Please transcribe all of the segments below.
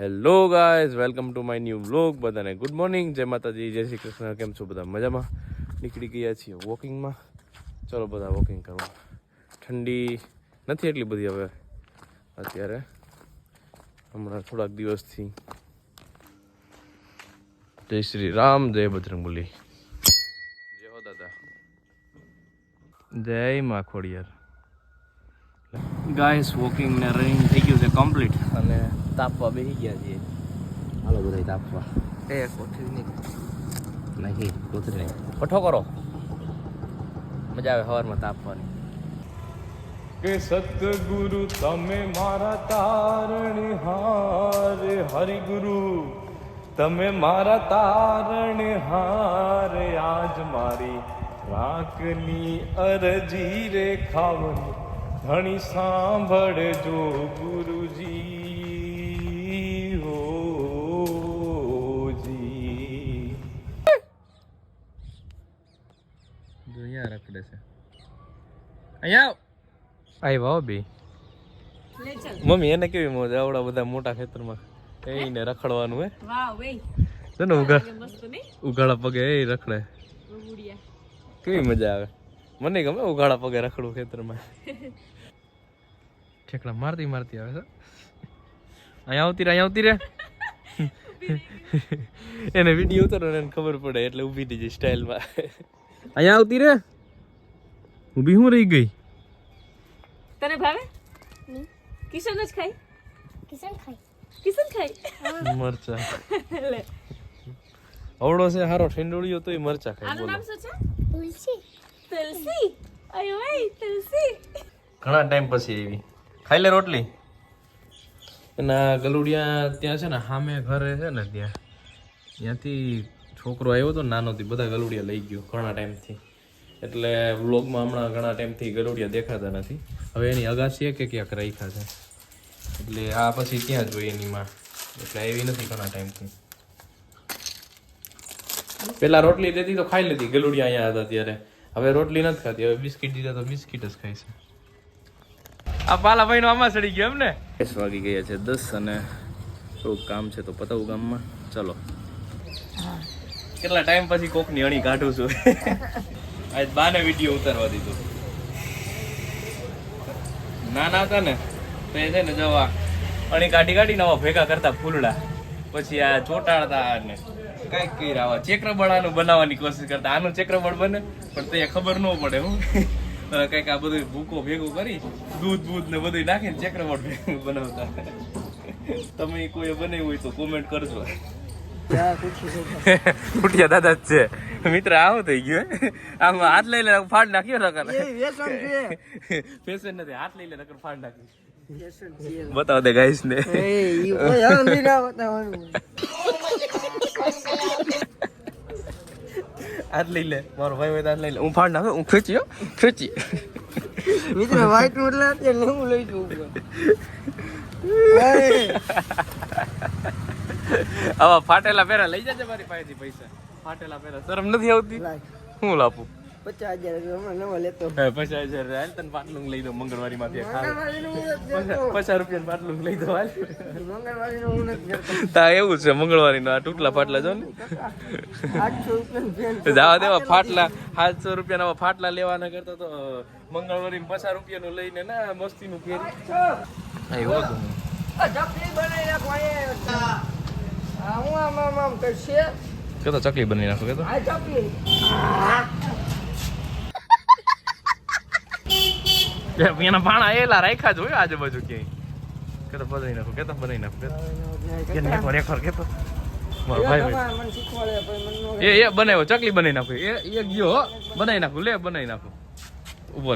Hello guys welcome to my new vlog બધાને good morning જય માતાજી, જય શ્રી કૃષ્ણ. કેમ છો બધા? મજામાં? નીકળી ગયા છીએ વોકિંગમાં ચલો બધા વોકિંગ કરવા. ઠંડી નથી એટલી બધી હવે અત્યારે. હમણાં થોડાક દિવસથી. જય શ્રી રામ, જય બજરંગબલી. જય હો દાદા. જય મા ખોડિયાર. ગાઈસ વોકિંગ ને રનિંગ થઈ ગયું છે કમ્પ્લીટ અને તાપવા બેસી ગયા છીએ. હાલો બધા તાપવા. એ કોઠી નહીં. નહીં કોતરી નહીં. પઠો કરો. મજા આવે સવારમાં તાપવાની. કે સતગુરુ તમે મારા તારણહાર હરિગુરુ તમે મારા તારણહાર આજ મારી રાખની અરજી રે ખાવની ધણી સાંભળજો ગુરુજી. અહીંયા રખડે છે અહીંયા આવ્યા બે. મમ્મી એને કેવી મોજ? આવડા બધા મોટા ખેતરમાં એને રખડવાનું હે. છે ને ઉગા મસ્ત ઉગાડા પગે એ રખડે. કેવી મજા આવે? મને ગમે ઉગાડા પગે રખડવું ખેતરમાં. ઠેકડા મારતી મારતી આવે છે. અહીંયા આવતી રે અહીંયા આવતી રે એને વીડિયો ઉતારો ને એને ખબર પડે એટલે ઊભી થઈ જાય સ્ટાઇલમાં અહીંયા આવતી રે ઊભી હું રહી ગઈ? તને ભાવે? કિશન જ ખાઈ કિશન ખાઈ કિશન ખાઈ મરચા. લે. અવળો છે હારો ઠંડોળિયો તોય મરચા ખાય આનું બોલો. નામ શું છે? તુલસી. તુલસી? અયો એ તુલસી. ઘણા ટાઈમ પછી આવી. ખાઈ લે રોટલી. એના ગલુડિયા ત્યાં છે ને સામે ઘરે છે ને ત્યાં. ત્યાંથી છોકરો આવ્યો હતો નાનોથી બધા ગલુડિયા લઈ ગયો ઘણા ટાઈમથી. એટલે વ્લોગમાં હમણાં ઘણા ટાઈમથી ગલુડિયા દેખાતા નથી. હવે એની અગાસી એક ક્યાંક રાખ્યા છે. એટલે આ પછી ત્યાં જ હોય એની માં એટલે એવી નથી ઘણા ટાઈમથી પેલા રોટલી દેતી તો ખાઈ લેતી ગલુડિયા અહીંયા હતા ત્યારે. હવે રોટલી નથી ખાતી હવે બિસ્કિટ દીધા તો બિસ્કિટ જ ખાય છે. આ પાલા ભાઈ નો આમાં ચડી ગયો એમ ને દસ વાગી ગયા છે. દસ અને થોડુંક કામ છે તો પતાવું ગામમાં. ચલો. કેટલા ટાઈમ પછી કોકની અણી કાઢું છું. આજ બાને વીડિયો ઉતારવા દીધો. નાના હતા ને, તો એ છે ને જવા અણી કાઢી કાઢીને આવા ભેગા કરતા ફૂલડા. પછી આ ચોટાડતા ને કંઈક કઈ આવા ચેક્રબળ આનું બનાવવાની કોશિશ કરતા. આનું ચક્રબળ બને, પણ તે ખબર ન પડે હું. કંઈક આ બધું ભૂકો ભેગું કરી, દૂધ બૂધ ને બધું નાખીને ચક્રબળ બનાવતા. તમે કોઈ બનાવ્યું હોય તો કોમેન્ટ કરજો. ઉઠિયા દાદા જ છે. મિત્ર આવો થઈ ગયો આમ હાથ લઈ લે ફાડ નાખ્યો નકર ફેશન નથી હાથ લઈ લે નકર ફાડ નાખ્યો બતાવો દે ગાઈસ ને. હાથ લઈ લે મારો ભાઈ હોય તો હાથ લઈ લે. હું ફાડ નાખ્યો હું ખેંચ્યો ખેંચી. મિત્ર વાઈટ મોડલા લઈ જઉં આવા ફાટેલા પેરા લઈ જજે મારી પાસેથી પૈસા. ફાટેલા પેરા શરમ નથી આવતી? હું લાપું? પચાસ હજાર હમણાં નવા લેતો. પચાસ હજાર હાલ તને પાટલું લઈ દો મંગળવારી માંથી પચાસ રૂપિયા પાટલું લઈ દો હાલ. મંગળવારીનો હું નથી તા એવું છે મંગળવારી નો આ તૂટલા ફાટલા જો ને. જવા દેવા ફાટલા સાતસો રૂપિયા ના ફાટલા લેવાના કરતા તો મંગળવારી પચાસ રૂપિયા નું લઈને ના મસ્તી નું ફેરી એવું હતું આ હું આમ આમ આમ કરશે. કે તો ચકલી બની નાખો કે તો આ ચકલી. એના પાણા એલા રાખ્યા જ હોય આજુબાજુ ક્યાંય. કે તો બનાવી નાખો કે તો બનાવી નાખો કે કે એકવાર એકવાર કે તો મારો ભાઈ એ એ બનાવ્યો ચકલી બનાવી નાખો. એ એ ગયો બનાવી નાખું લે બનાવી નાખું. ઊભો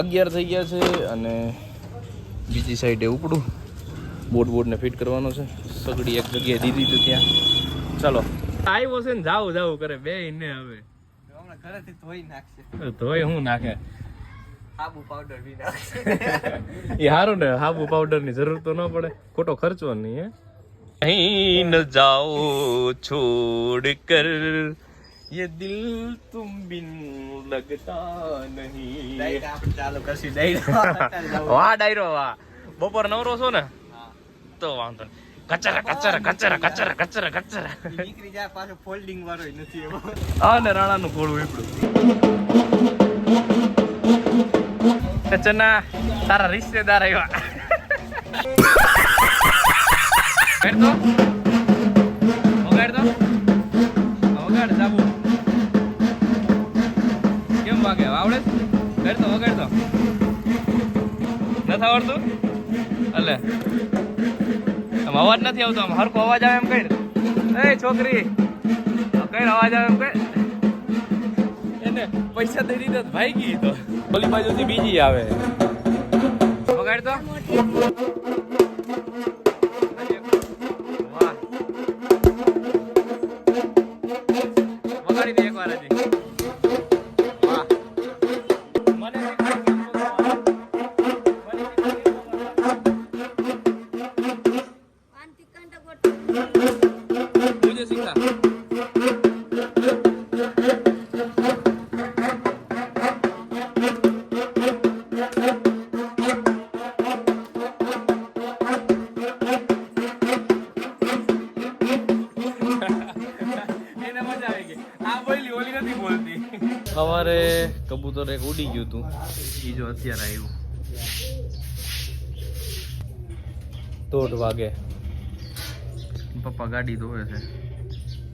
અગિયાર થઈ ગયા છે અને બીજી સાઈડે ઉપડું. બોર્ડ બોર્ડ ને ફિટ કરવાનો છે સગડી એક જગ્યાએ દીધી તો ત્યાં ચાલો આવ્યો છે ને જાવું જાવું કરે બે ને હવે હમણાં ઘરેથી ધોઈ નાખશે તોય હું નાખે આબુ પાવડર બી નાખશે એ હારું ને હાબુ પાવડર ની જરૂર તો ન પડે ખોટો ખર્ચો નહીં હે અહીં ન જાઓ છોડ કર ये दिल तुम बिन लगता नहीं ચાલુ કરશી દઈ વાહ ડાયરો વાહ બપોર નવરો છો ને તો વાંધો કચરા કચરા કચરા કચરા કચરા કચરા. નીકળી જાય પાછો ફોલ્ડિંગ વાળો નથી એવો. આ ને રાણાનું ખોળું એકડું કચના તારા રિશ્તેદાર આવ્યા. વગાડ તો વગાડ જાબુ. કેમ વાગે? આવડે છે? વગાડ તો નથી આવડતું? અલે. આમ અવાજ નથી આવતો આમ હરખો અવાજ આવે એમ કઈ એ છોકરી કઈ અવાજ આવે એમ કઈ એને પૈસા દઈ દીધા તો ભાઈ ગઈ તો. ઓલી બાજુથી બીજી આવે. વગાડ તો? સવારે કબૂતર એક ઉડી ગયું હતું. એ જો અત્યારે આવ્યું. દોઢ વાગે. પપ્પા ગાડી ધોવે છે.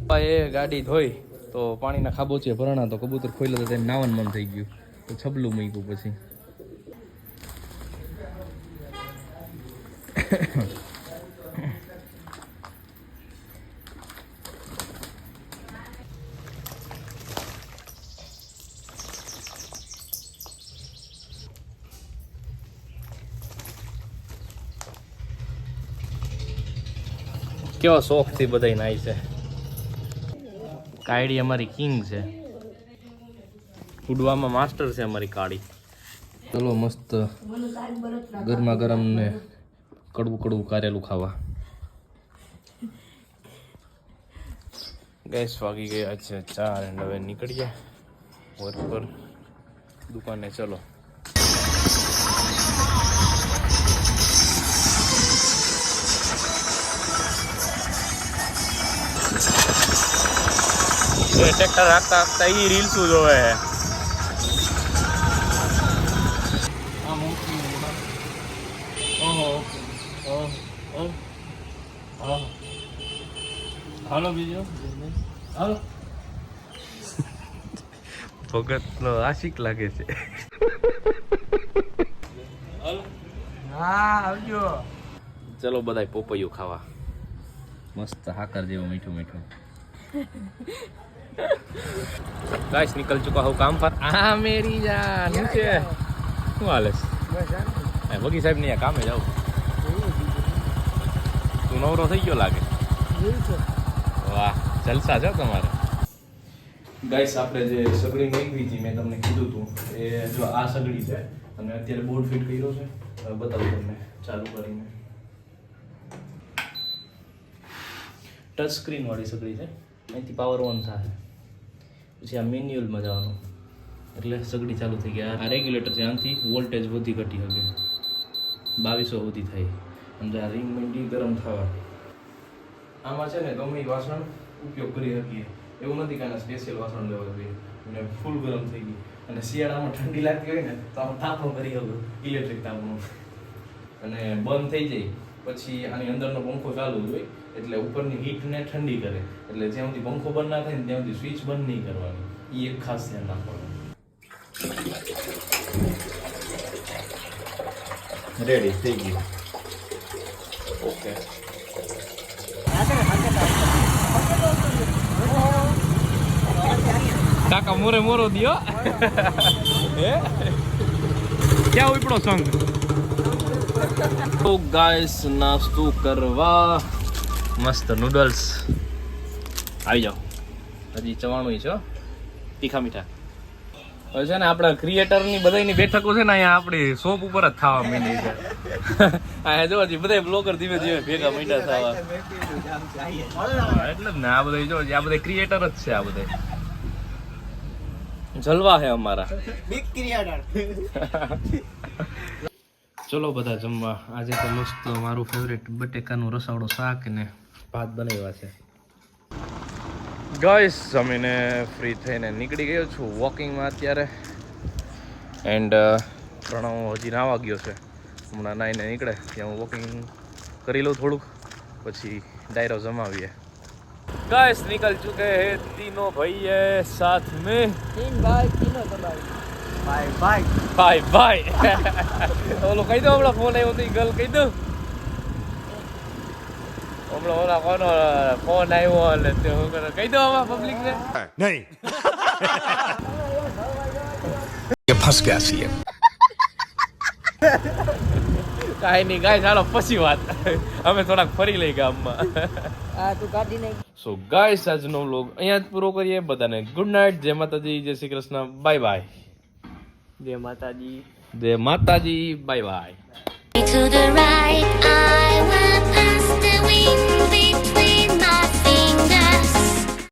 પપ્પા એ ગાડી ધોઈ તો પાણીના ખાબોચીએ ભરણા તો કબૂતર ખોલ્યો લેતા તેને નાવન મન થઈ ગયું. તો છબલું મૂક્યું પછી. કેવા શોખથી બધા નાય છે? કાયડી અમારી કિંગ છે. ઉડવામાં માસ્ટર છે અમારી કાળી. ચલો મસ્ત ગરમા ગરમ ને કડવું કડવું કારેલું ખાવા. ગેસ વાગી ગયા છે ચાર હવે નીકળીએ. વર્ક પર દુકાને ચલો. એ ટ્રેક્ટર રાખતા હાંકતા ઈ રીલ્સું જોવે છે. હાલો બીજો. હાલો. ભગત નો આશિક લાગે છે. હા આવજો. ચલો બધાય પોપૈયું ખાવા. મસ્ત હાકર જેવું મીઠું મીઠું. ગાઈસ નીકળ ચુકા હું કામ પર આ મેરી જાન શું છે શું હાલે છે વગી સાહેબ ને કામે જાવ તું નવરો થઈ ગયો લાગે વાહ જલસા છે તમારે ગાઈસ આપણે જે સગડી મેળવી હતી મેં તમને કીધું હતું એ જો આ સગડી છે અને અત્યારે બોર્ડ ફિટ કર્યો છે બતાવું તમને ચાલુ કરીને ટચ સ્ક્રીન વાળી સગડી છે અહીંથી પાવર ઓન થાય પછી આ મેન્યુઅલમાં જવાનું. એટલે સગડી ચાલુ થઈ ગયા. આ રેગ્યુલેટર છે, આનાથી વોલ્ટેજ વધી ઘટી શકે. બાવીસો વધી થાય. અને આ રિંગ મંડી ગરમ થવા. આમાં છે ને ગમે વાસણ ઉપયોગ કરી શકીએ. એવું નથી કે સ્પેશિયલ વાસણ લેવા જોઈએ. અને ફૂલ ગરમ થઈ ગઈ. અને શિયાળામાં ઠંડી લાગતી હોય ને, તો આમ તાપણું કરી શકો ઇલેક્ટ્રિક તાપમાં અને બંધ થઈ જાય. પછી આની અંદરનો પંખો ચાલુ જ હોય એટલે ઉપરની હીટને ઠંડી કરે. એટલે જ્યાં સુધી પંખો બંધ ના થાય ને ત્યાં સુધી સ્વિચ બંધ નહીં કરવાની. એ એક ખાસ ધ્યાન રાખવાનું. રેડી થઈ ગયું. ઓકે કાકા મોરે મોરો દિયો. હે? ક્યાં ઉપડો સંગ? તો ગાઈસ નાસ્તો કરવા. મસ્ત નૂડલ્સ આવી જાઓ. હજી ચવાણું છે તીખા મીઠા. હવે છે ને આપણા ક્રિએટરની બધાની બેઠકો છે ને અહીંયા આપણી શોપ ઉપર જ થવા માંડી છે અહીંયા જો હજી બધા બ્લોગર ધીમે ધીમે ભેગા મીઠા થવા. એટલે જ ને આ બધા જો આ બધા ક્રિએટર જ છે આ બધા જલવા હે અમારા. બિગ ક્રિએટર ચલો બધા જમવા. આજે તો મસ્ત મારું ફેવરેટ બટેકાનું રસાવડું શાક ને ભાત બનાવ્યા છે. ગાઈસ જમીને ફ્રી થઈને નીકળી ગયો છું વોકિંગમાં અત્યારે. એન્ડ પ્રણવ હજી નાવા ગયો છે. હમણાં નાહીને નીકળે ત્યાં હું વોકિંગ કરી લઉં થોડુંક પછી ડાયરો જમાવીએ. ગાઈસ નીકળ ચુકે હે તીનો ભાઈ સાથ મેં. તીન ભાઈ તીનો તમારી. ભાઈ ભાઈ ભાઈ ભાઈ ઓલું કહી દો હમણાં ફોન આવ્યો તો ગર્લ કહી દઉં હમણાં ઓલા કોનો ફોન આવ્યો એટલે તે હું કરે? કહી દો હમણાં પબ્લિકને નહીં. કે ફસ ગયા છીએ. કાંઈ નહીં ગાય ચાલો પછી વાત. અમે થોડાક ફરી લઈ ગયા હા તું કાઢી નહીં સો ગાઈસ આજનો વ્લોગ અહીંયા જ પૂરો કરીએ. બધાને ગુડ નાઇટ જય માતાજી જય શ્રી કૃષ્ણ. બાય બાય જય માતાજી. જય માતાજી બાય બાય.